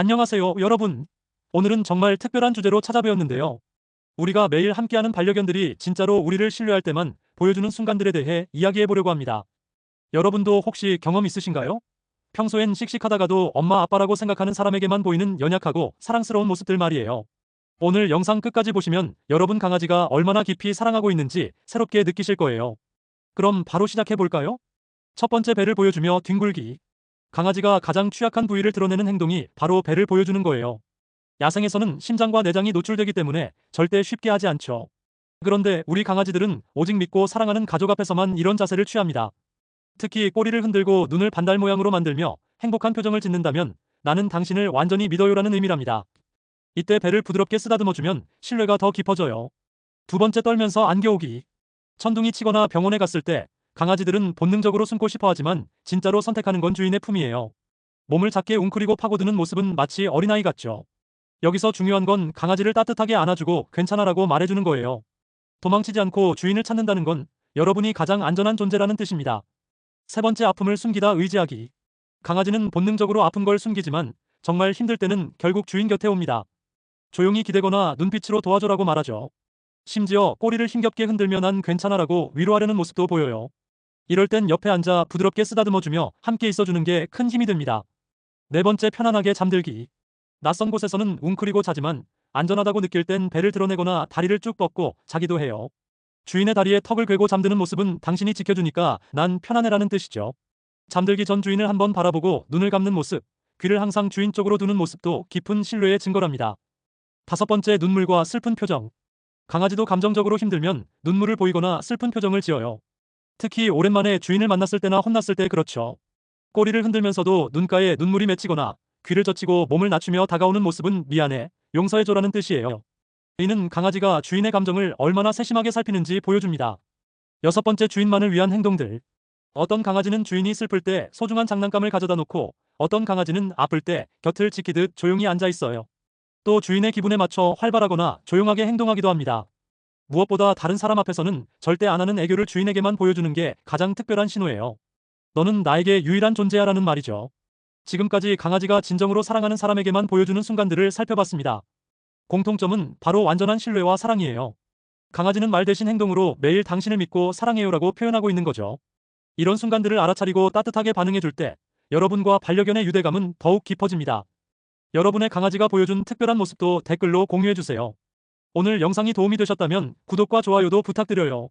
안녕하세요, 여러분. 오늘은 정말 특별한 주제로 찾아뵈었는데요. 우리가 매일 함께하는 반려견들이 진짜로 우리를 신뢰할 때만 보여주는 순간들에 대해 이야기해 보려고 합니다. 여러분도 혹시 경험 있으신가요? 평소엔 씩씩하다가도 엄마 아빠라고 생각하는 사람에게만 보이는 연약하고 사랑스러운 모습들 말이에요. 오늘 영상 끝까지 보시면 여러분 강아지가 얼마나 깊이 사랑하고 있는지 새롭게 느끼실 거예요. 그럼 바로 시작해 볼까요? 첫 번째 배를 보여주며 뒹굴기. 강아지가 가장 취약한 부위를 드러내는 행동이 바로 배를 보여주는 거예요. 야생에서는 심장과 내장이 노출되기 때문에 절대 쉽게 하지 않죠. 그런데 우리 강아지들은 오직 믿고 사랑하는 가족 앞에서만 이런 자세를 취합니다. 특히 꼬리를 흔들고 눈을 반달 모양으로 만들며 행복한 표정을 짓는다면 나는 당신을 완전히 믿어요라는 의미랍니다. 이때 배를 부드럽게 쓰다듬어주면 신뢰가 더 깊어져요. 두 번째 떨면서 안겨오기. 천둥이 치거나 병원에 갔을 때 강아지들은 본능적으로 숨고 싶어 하지만 진짜로 선택하는 건 주인의 품이에요. 몸을 작게 웅크리고 파고드는 모습은 마치 어린아이 같죠. 여기서 중요한 건 강아지를 따뜻하게 안아주고 괜찮아라고 말해주는 거예요. 도망치지 않고 주인을 찾는다는 건 여러분이 가장 안전한 존재라는 뜻입니다. 세 번째 아픔을 숨기다 의지하기. 강아지는 본능적으로 아픈 걸 숨기지만 정말 힘들 때는 결국 주인 곁에 옵니다. 조용히 기대거나 눈빛으로 도와줘라고 말하죠. 심지어 꼬리를 힘겹게 흔들며 난 괜찮아라고 위로하려는 모습도 보여요. 이럴 땐 옆에 앉아 부드럽게 쓰다듬어주며 함께 있어주는 게 큰 힘이 됩니다. 네 번째 편안하게 잠들기. 낯선 곳에서는 웅크리고 자지만 안전하다고 느낄 땐 배를 드러내거나 다리를 쭉 뻗고 자기도 해요. 주인의 다리에 턱을 괴고 잠드는 모습은 당신이 지켜주니까 난 편안해라는 뜻이죠. 잠들기 전 주인을 한번 바라보고 눈을 감는 모습, 귀를 항상 주인 쪽으로 두는 모습도 깊은 신뢰의 증거랍니다. 다섯 번째 눈물과 슬픈 표정. 강아지도 감정적으로 힘들면 눈물을 보이거나 슬픈 표정을 지어요. 특히 오랜만에 주인을 만났을 때나 혼났을 때 그렇죠. 꼬리를 흔들면서도 눈가에 눈물이 맺히거나 귀를 젖히고 몸을 낮추며 다가오는 모습은 미안해, 용서해줘라는 뜻이에요. 이는 강아지가 주인의 감정을 얼마나 세심하게 살피는지 보여줍니다. 여섯 번째 주인만을 위한 행동들. 어떤 강아지는 주인이 슬플 때 소중한 장난감을 가져다 놓고 어떤 강아지는 아플 때 곁을 지키듯 조용히 앉아 있어요. 또 주인의 기분에 맞춰 활발하거나 조용하게 행동하기도 합니다. 무엇보다 다른 사람 앞에서는 절대 안 하는 애교를 주인에게만 보여주는 게 가장 특별한 신호예요. 너는 나에게 유일한 존재야라는 말이죠. 지금까지 강아지가 진정으로 사랑하는 사람에게만 보여주는 순간들을 살펴봤습니다. 공통점은 바로 완전한 신뢰와 사랑이에요. 강아지는 말 대신 행동으로 매일 당신을 믿고 사랑해요라고 표현하고 있는 거죠. 이런 순간들을 알아차리고 따뜻하게 반응해줄 때 여러분과 반려견의 유대감은 더욱 깊어집니다. 여러분의 강아지가 보여준 특별한 모습도 댓글로 공유해주세요. 오늘 영상이 도움이 되셨다면 구독과 좋아요도 부탁드려요.